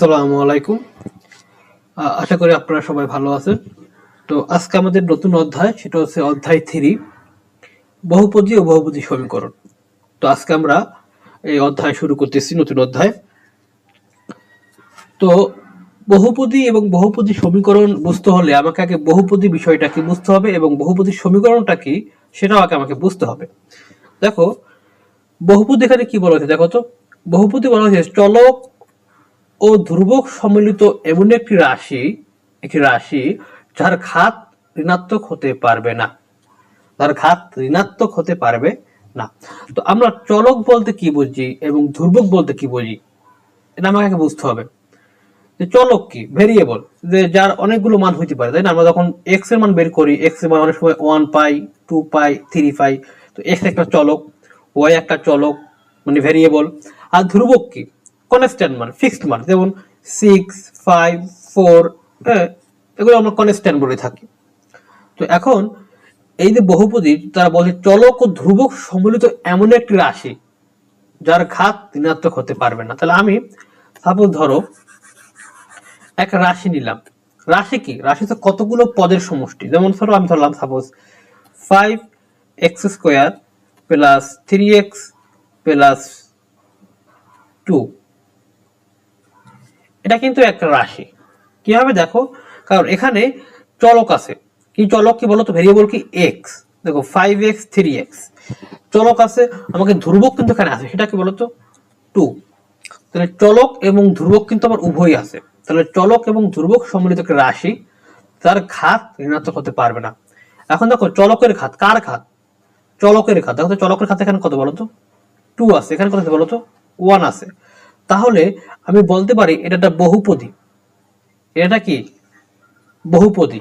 আসসালামু আলাইকুম। আশা করি আপনারা সবাই ভালো আছেন। তো আজকে আমাদের নতুন অধ্যায়, সেটা হচ্ছে অধ্যায় থ্রি, বহুপদী ও বহুপদী সমীকরণ। তো আজকে আমরা এই অধ্যায় শুরু করতেছি, নতুন অধ্যায়। তো বহুপদী এবং বহুপদী সমীকরণ বুঝতে হলে আমাকে আগে বহুপদী বিষয়টা কি বুঝতে হবে এবং বহুপদী সমীকরণটা কি, সেটাও আগে আমাকে বুঝতে হবে। দেখো, বহুপদী এখানে কি বলা হয়েছে? দেখো তো, বহুপদী বলা হয়েছে, চলক ও ধ্রুবক সম্মিলিত এমন একটি রাশি একটি রাশি যার ঘাত ঋণাত্মক হতে পারবে না। যার ঘাত ঋণাত্মক হতে পারবে না। তো আমরা চলক বলতে কি বুঝি এবং ধ্রুবক বলতে কি বুঝি? এটা আমাকে বুঝতে হবে। যে চলক কি? ভেরিয়েবল। যে যার অনেকগুলো মান হইতে পারে, তাই না? আমরা যখন এক্সের মান বের করি এক্সের মান অনেক সময় one pi two pi three pi তো এক্স একটা চলক ওয়াই একটা চলক মানে ভেরিয়েবল। আর ধ্রুবক কি? কনস্ট্যান্ট মান ফিক্সড মান যেমন সিক্স ফাইভ ফোর হ্যাঁ এগুলো আমরা কনস্ট্যান্ট বলে থাকি। তো এখন এই যে বহুপদী, তারা বলে চলক ও ধ্রুবক সম্মিলিত এমন একটি রাশি, যার ঘাত ঋণাত্মক হতে পারবে না। তাহলে আমি সাপোজ ধরো এক রাশি নিলাম। রাশি কি? রাশি তো কতগুলো পদের সমষ্টি। যেমন ধরো আমি ধরলাম suppose five x square plus three x plus two এটা কিন্তু একটা রাশি। কীভাবে দেখো? কারণ এখানে চলক আছে। কি চলক কি বলতো? ভেরিয়েবল কি? এক্স দেখো ফাইভ এক্স থ্রি এক্স চলক আছে, আমাকে ধ্রুবক কিন্তু এখানে আছে। সেটা কি বলতো? টু তাহলে চলক এবং ধ্রুবক কিন্তু আমার উভয়ই আছে। তাহলে চলক এবং ধ্রুবক সম্মিলিত একটা রাশি, তার ঘাত ঋণাত্মক হতে পারবে না। এখন দেখো, চলকের ঘাত, কার ঘাত? চলকের ঘাত। দেখো চলকের ঘাত এখানে কত বলতো? টু আছে। এখানে কত বলতো? ওয়ান আছে। তাহলে আমি বলতে পারি এটা একটা বহুপদী। এটা কি? বহুপদী।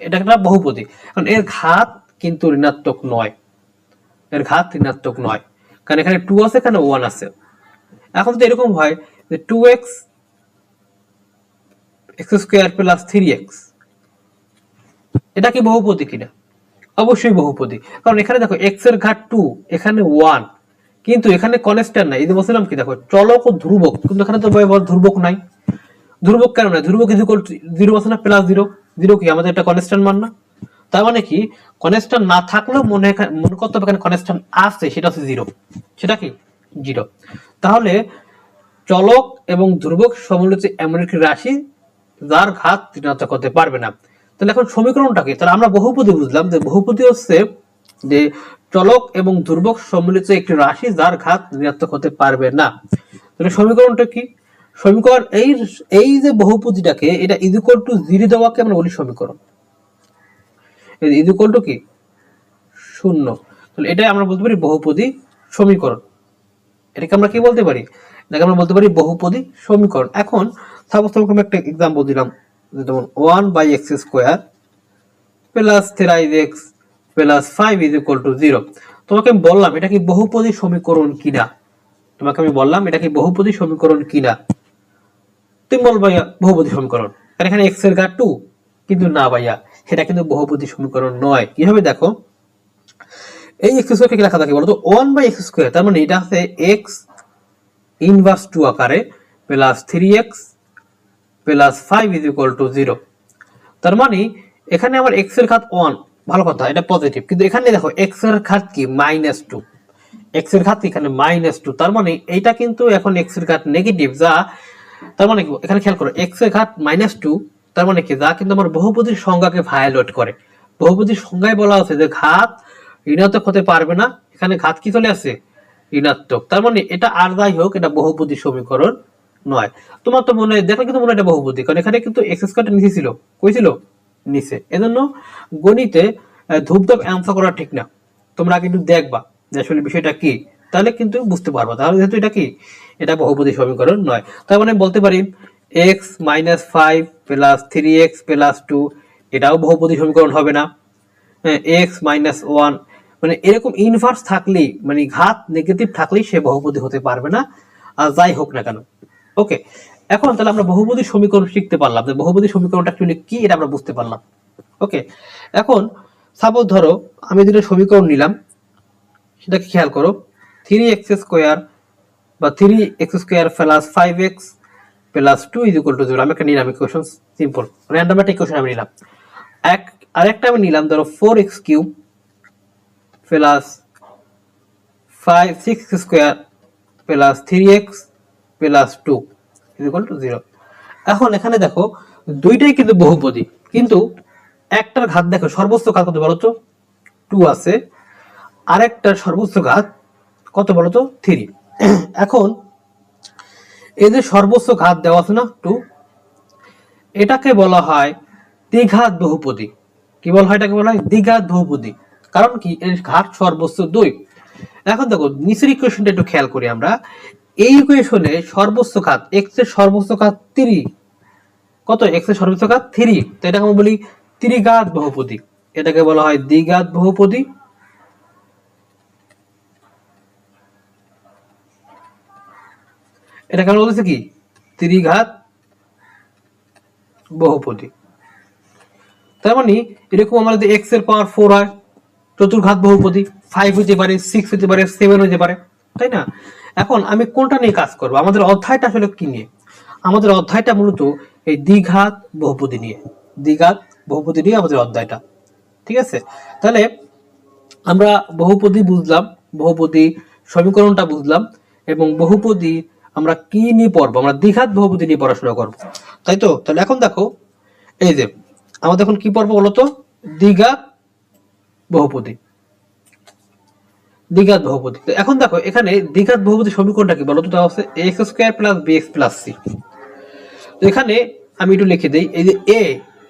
এটা একটা বহুপদী। কারণ এর ঘাত কিন্তু ঋণাত্মক নয়। এর ঘাত ঋণাত্মক নয়। কারণ এখানে টু আছে, এখানে ওয়ান আছে। এখন যদি এরকম হয়, যে two x x square plus three x এটা কি বহুপদী কিনা? অবশ্যই বহুপদী। কারণ এখানে দেখো এক্সের ঘাত টু এখানে ওয়ান কিন্তু এখানে কনস্ট্যান্ট নাই। এই বলছিলাম কি, দেখো, চলক ও ধ্রুবক, কিন্তু এখানে তো ধ্রুবক নাই। ধ্রুবক কেন নাই? ধ্রুবক ইজ ইকুয়াল জিরো আছে না প্লাস জিরো জিরো কি? আমাদের একটা কনস্ট্যান্ট মান না? তার মানে কি কনস্ট্যান্ট না থাকলেও মনে মনে করতে হবে এখানে কনস্ট্যান্ট আছে, সেটা হচ্ছে জিরো সেটা কি? জিরো তাহলে চলক এবং ধ্রুবক সম্মিলিত এমন একটি রাশি, যার ঘাত ঋণাত্মক হতে পারবে না। তাহলে এখন সমীকরণটা কি? তাহলে আমরা বহুপদী বুঝলাম যে বহুপদী হচ্ছে যে চলক এবং ধ্রুবক সম্মিলিত একটি রাশি যার ঘাত ঋণাত্মক হতে পারবে না। তাহলে সমীকরণটা কি? সমীকরণ এই এই যে বহুপদীটাকে, এটা ইকুয়াল টু জিরো দেওয়াকে আমরা বলি সমীকরণ। ইকুয়াল টু কি? শূন্য। তাহলে এটাই আমরা বলতে পারি বহুপদী সমীকরণ। এটাকে আমরা কি বলতে পারি? এটাকে আমরা বলতে পারি বহুপদী সমীকরণ। এখন সাপোজ তোমাকে আমি একটা এক্সাম্পল দিলাম, যেমন one by x square plus thrice x plus five is equal to zero তোমাকে আমি বললাম, এটা কি বহুপদী সমীকরণ কিনা? তোমাকে আমি বললাম, এটা কি বহুপদী সমীকরণ কিনা? তুমি বল ভাইয়া, বহুপদী সমীকরণ। কারণ এখানে এক্সের ঘাত টু কিন্তু না ভাইয়া, সেটা কিন্তু বহুপদী সমীকরণ নয়। কীভাবে দেখো? এই এক্স স্কোয়ারকে কি লেখা থাকে বলতো? ওয়ান বাই এক্স স্কোয়ার তার মানে এটা আছে এক্স ইনভার্স টু আকারে plus three x plus five is equal to zero তার মানে এখানে আমার এক্সের ঘাত ওয়ান ভালো কথা, এটা পজিটিভ কিন্তু এখানে দেখো এক্সের ঘাত কি? মাইনাস টু এক্সের ঘাত এখানে মাইনাস টু তার মানে এইটা কিন্তু এখন এক্সের ঘাত নেগেটিভ যা তার মানে এখানে খেয়াল করো এক্সের ঘাত মাইনাস টু তার মানে কি? যা কিন্তু আমার বহুপদীর সংজ্ঞাকে ভায়োলেট করে। বহুপদীর সংজ্ঞায় বলা আছে যে ঘাত ঋণাত্মক হতে পারবে না। এখানে ঘাত কি চলে আসে? ঋণাত্মক। তার মানে এটা আর যাই হোক, এটা বহুপদী সমীকরণ নয়। তোমার তো মনে হয় দেখলে কিন্তু মনে হয় এটা বহুপদী, কারণ এখানে কিন্তু এক্স স্কোয়ারটা নিচে ছিল। কই ছিল? নিচে এজন্য গণিতে ধূপধাপ অ্যান্সার করা ঠিক না। তোমরা একটু দেখবা যে আসলে বিষয়টা কি। তাহলে কিন্তু বুঝতে পারবা। তাহলে যেহেতু এটা কি? এটা বহুপদী সমীকরণ নয়। তার মানে বলতে পারি x minus five plus three x plus two এটাও বহুপদী সমীকরণ হবে না। এক্স মাইনাস ওয়ান মানে এরকম ইনভার্স থাকলেই মানে ঘাত নেগেটিভ থাকলেই সে বহুপদী হতে পারবে না। আর যাই হোক না কেন। ওকে এখন তাহলে আমরা বহুপদী সমীকরণ শিখতে পারলাম যে বহুপদী সমীকরণটা কি এটা আমরা বুঝতে পারলাম। ওকে এখন সাপোজ ধরো, আমি দুটো সমীকরণ নিলাম। সেটাকে খেয়াল করো। থ্রি এক্স স্কোয়ার বা three X square plus five X plus two is equal to zero আমি একটা নিলাম ইকুয়েশন সিম্পল র্যান্ডাম একটা ইকুয়েশন আমি নিলাম। এক, আরেকটা আমি নিলাম ধরো four x cube plus five six square plus three x plus two equal to zero এখন এখানে দেখো, দুইটাই কিন্তু বহুপদী। কিন্তু একটার ঘাত দেখো, সর্বোচ্চ ঘাত কত টু আছে। সর্বোচ্চ ঘাত কত থ্রি এখন সর্বোচ্চ ঘাত দেওয়া আছে না টু এটাকে বলা হয় দ্বিঘাত বহুপদী। কি বলা হয় এটাকে বলা হয়? দ্বিঘাত বহুপদী। কারণ কি? এর ঘাত সর্বোচ্চ দুই। এখন দেখো, নিচের ইকুয়েশনটা একটু খেয়াল করি আমরা। এই ইকুয়েশনে সর্বোচ্চ ঘাত এক্সের সর্বোচ্চ ঘাত থ্রি কত? এক্সের সর্বোচ্চ থ্রি তো এটাকে আমরা বলি ত্রিঘাত বহুপদী। এটাকে বলা হয় দ্বিঘাত বহুপদী। কি? ত্রিঘাত বহুপদী। তার মানে এরকম আমার যদি এক্সের পাওয়ার ফোর হয়, চতুর্ঘাত বহুপদী ফাইভ হতে পারে সিক্স হতে পারে সেভেন হতে পারে, তাই না? এখন আমি কোনটা নিয়ে কাজ করব? আমাদের অধ্যায়টা আসলে কি নিয়ে? আমাদের অধ্যায়টা মূলত এই দ্বিঘাত বহুপদী নিয়ে। দ্বিঘাত বহুপদী নিয়ে আমাদের অধ্যায়টা। ঠিক আছে? তাহলে আমরা বহুপদী বুঝলাম, বহুপদী সমীকরণটা বুঝলাম, এবং বহুপদী আমরা কি নিয়ে পড়ব? আমরা দ্বিঘাত বহুপদী নিয়ে পড়াশোনা করব। তাই তো? তাহলে এখন দেখো, এই যে, আমাদের এখন কি পড়ব বলতো? দ্বিঘাত বহুপদী। দ্বিঘাত বহুপদী তো এখন দেখো, এখানে দ্বিঘাত বহুপদী সমীকরণটা কি বলতো দেওয়া আছে x square plus b x plus c তো এখানে আমি একটু লিখে দিই, এই যে এ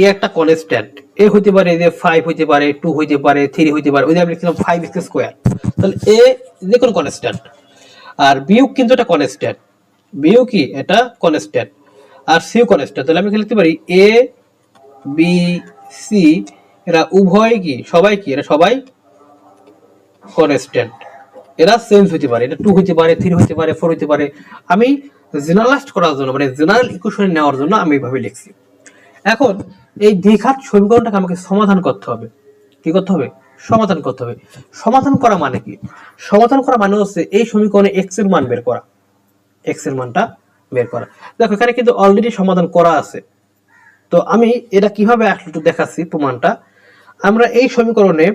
এ একটা কনস্ট্যান্ট এ হইতে পারে যে ফাইভ হইতে পারে টু হইতে পারে থ্রি হইতে পারে, ওই যে আমি লিখছিলাম ফাইভ এক্স স্কোয়ার তাহলে এ যে কোনো কনস্ট্যান্ট আর বিয়োগ কিন্তু এটা কনস্ট্যান্ট বিয়োগ কি? এটা কনস্ট্যান্ট আর সিও কনস্ট্যান্ট তাহলে আমি লিখতে পারি এ বি সি এরা উভয় কি? সবাই কি? এরা সবাই কনস্ট্যান্ট এরা চেঞ্জ হইতে পারে, এটা টু হইতে পারে থ্রি হইতে পারে ফোর হইতে পারে। আমি জেনারেলাইজড করার জন্য মানে জেনারেল ইকুয়েশন নেওয়ার জন্য আমি এইভাবে লিখছি। এখন এই দ্বিঘাত সমীকরণটাকে আমাকে সমাধান করতে হবে। কি করতে হবে? সমাধান করতে হবে। সমাধান করা মানে কি? সমাধান করা মানে হচ্ছে এই সমীকরণে এক্সের মান বের করা। এক্সের মানটা বের করা। দেখো, এখানে কিন্তু অলরেডি সমাধান করা আছে। তো আমি এটা কীভাবে একটু দেখাচ্ছি প্রমাণটা। আমরা এই সমীকরণে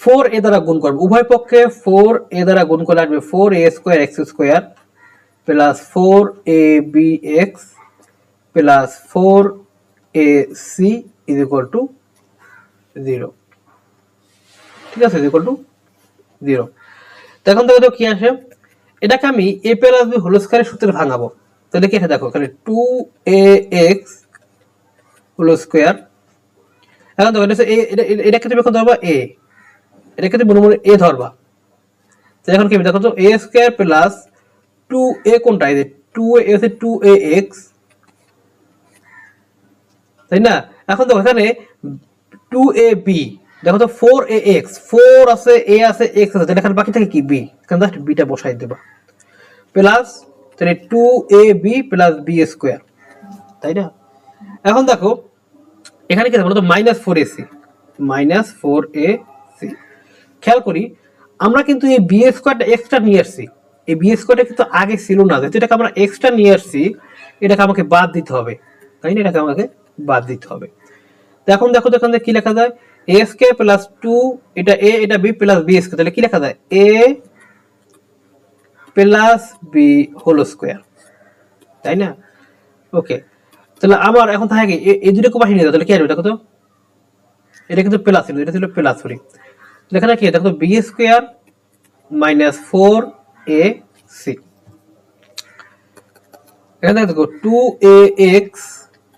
ফোর এ দ্বারা গুণ করব। উভয় পক্ষে ফোর এ দ্বারা গুণ করে আসবে four a square x square plus four a b x plus four a c is equal to zero ঠিক আছে ইজ ইকুয়াল টু জিরো এখন দেখো তো কি আসে? এটাকে আমি এ প্লাস বি হোল স্কোয়ারের সূত্রে ভাঙাবো। তাহলে কি দেখো, এখানে two a x whole square এখন দেখো, এটা- এটাকে তুমি এখন ধরবা এ এটাকে তুমি মনে মনে এ ধরবা। এখন কি দেখো তো a square plus two a কোনটা? এই টু এ হচ্ছে টু এ এক্স তাই না? এখন দেখো এখানে টু এ বি দেখো তো ফোর এ এক্স ফোর আছে এ আছে এক্স আছে, তাহলে এখানে বাকি থাকে কি? বি এখানে জাস্ট বিটা বসাই দেবা। প্লাস তাহলে two a b plus b square তাই না? এখন দেখো, এখানে কি বলতো minus four a c minus four a খেয়াল করি, আমরা কিন্তু এই বি স্কোয়ারটা এক্সট্রা নিয়ে আসছি। এই বি স্কোয়ারটা কিন্তু আগে ছিল না। যেহেতু এটাকে আমরা এক্সট্রা নিয়ে আসছি, এটাকে আমাকে বাদ দিতে হবে। তাই না? এটাকে আমাকে বাদ দিতে হবে। তো এখন দেখো তো এখান থেকে কি লেখা যায়? এ স্কোয়ার প্লাস টু এটা এ এটা বি প্লাস বি স্কোয়ার তাহলে কি লেখা যায়? A plus b whole square তাই না? ওকে তাহলে আমার এখন থাকে এই দুটোকে যাও। তাহলে কি আসবে? দেখো তো। এটা কিন্তু প্লাস ছিল। এটা ছিল প্লাস সরি এখানে কি? দেখো b square minus four a c এখানে দেখো two a x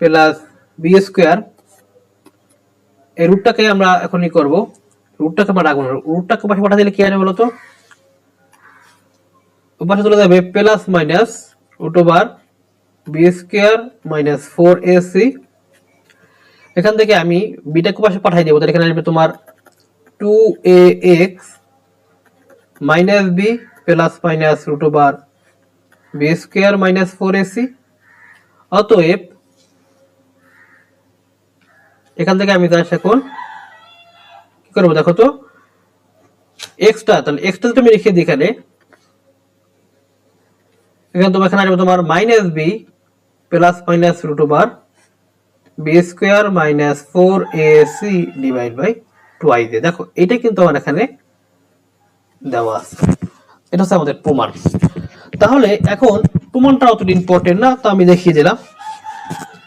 plus b square এই রুটটাকে আমরা এখন ই করব। রুটটাকে আমরা রাখব রুটটাকে পাশে পাঠা দিলে কি আসবে বলো তো? পাশে চলে যাবে plus minus root over b square minus four a c এখান থেকে আমি বিটাকে পাশে পাঠাই দেবো। তাহলে এখানে আসবে তোমার two a x minus b plus minus root over b square minus four a c অতএব, এখান থেকে আমি জাস্ট এখন কি করব দেখো তো? এক্সটা তাহলে এক্সটা তুমি রেখে দিই এখানে এখানে তোমার এখানে আসবে তোমার minus b plus minus root over b square minus four a c divide by a দেখো, এটা কিন্তু আমার এখানে দেওয়া আছে। এটা হচ্ছে আমাদের প্রমাণ। তাহলে এখন প্রমাণটা অতটা ইম্পর্টেন্ট না, তো আমি দেখিয়ে দিলাম।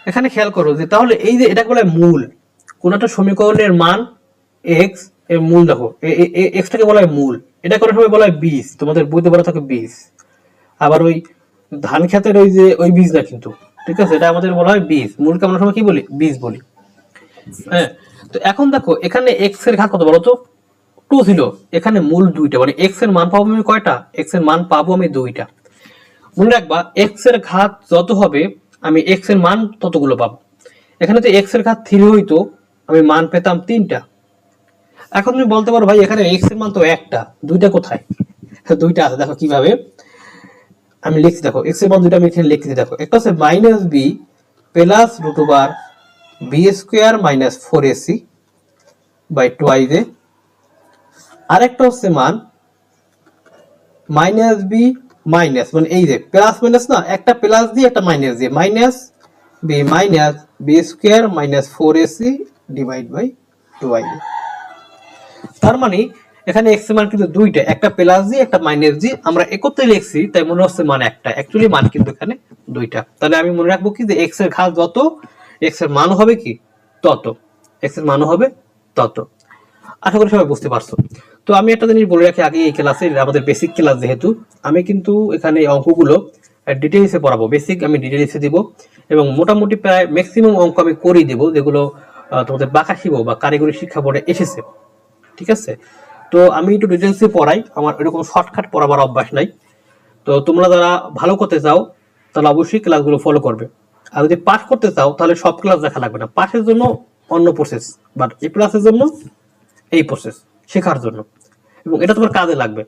এখানে খেয়াল করো যে, তাহলে এই যে এটা বলে মূল, কোন একটা সমীকরণের মান এক্সের মূল দেখো এক্সটাকে বলা হয় মূল। এটা কোনো সময় বলা হয় বীজ, তোমাদের বইতে বলা থাকে বীজ। আবার ওই ধান খেতের ওই যে, ওই বীজ না কিন্তু, ঠিক আছে? এটা আমাদের বলা হয় বীজ। মূলকে আমরা সময় কি বলি? বীজ বলি। হ্যাঁ? তো এখন দেখো, এখানে এক্সের ঘাত কত বলো তো টু ছিল। এখানে মূল দুইটা মানে এক্সের মান পাবো আমি কয়টা? এক্সের মান পাবো আমি দুইটা। মনে রাখবা এক্সের ঘাত যত হবে, আমি এক্সের মান ততগুলো পাবো। এখানে তো এক্সের ঘাত থ্রি হইতো, আমি মান পেতাম তিনটা। এখন তুমি বলতে পারো, ভাই, এখানে এক্সের মান তো একটা, দুইটা কোথায়? দুইটা আছে, দেখো কীভাবে। আমি লিখছি, দেখো এক্সের মান দুইটা আমি এখানে লিখছি, দেখো। একটা হচ্ছে minus b plus root over b square minus four a c by twice a আরেকটা হচ্ছে মান মাইনাস বি মাইনাস মানে এই যে প্লাস মাইনাস না, একটা প্লাস দিয়ে একটা মাইনাস দিয়ে minus b minus b square minus four a c divide by two i তার মানে এখানে এক্স মান কিন্তু দুইটা, একটা প্লাস দিয়ে, একটা মাইনাস দিয়ে আমরা একত্রে লিখছি, তাই মনে হচ্ছে মান একটা। অ্যাকচুয়ালি মান কিন্তু এখানে দুইটা। তাহলে আমি মনে রাখব কি যে এক্সের ঘাত যত এক্সের মান হবে কি? তত। এক্সের মান হবে তত। আশা করি সবাই বুঝতে পারছ। তো আমি একটা জিনিস বলে রাখি, আগে এই ক্লাসে আমাদের বেসিক ক্লাস যেহেতু, আমি কিন্তু এখানে অঙ্কগুলো ডিটেলসে পড়াবো। বেসিক আমি ডিটেলসে দিব এবং মোটামুটি প্রায় ম্যাক্সিমাম অঙ্ক আমি করেই দেবো, যেগুলো তোমাদের বাঁকা শিব বা কারিগরি শিক্ষা বোর্ডে এসেছে। ঠিক আছে? তো আমি একটু ডিটেলসে পড়াই, আমার এরকম শর্টকাট পড়াবার অভ্যাস নাই। তো তোমরা যারা ভালো করতে চাও, তাহলে অবশ্যই ক্লাসগুলো ফলো করবে। আর যদি পাস করতে চাও, তাহলে সব ক্লাস দেখা লাগবে না। পাশের জন্য অন্য প্রসেস বাট এ প্লাসের জন্য এই প্রসেস শেখার জন্য। এবং এটা তোমার কাজে লাগবে।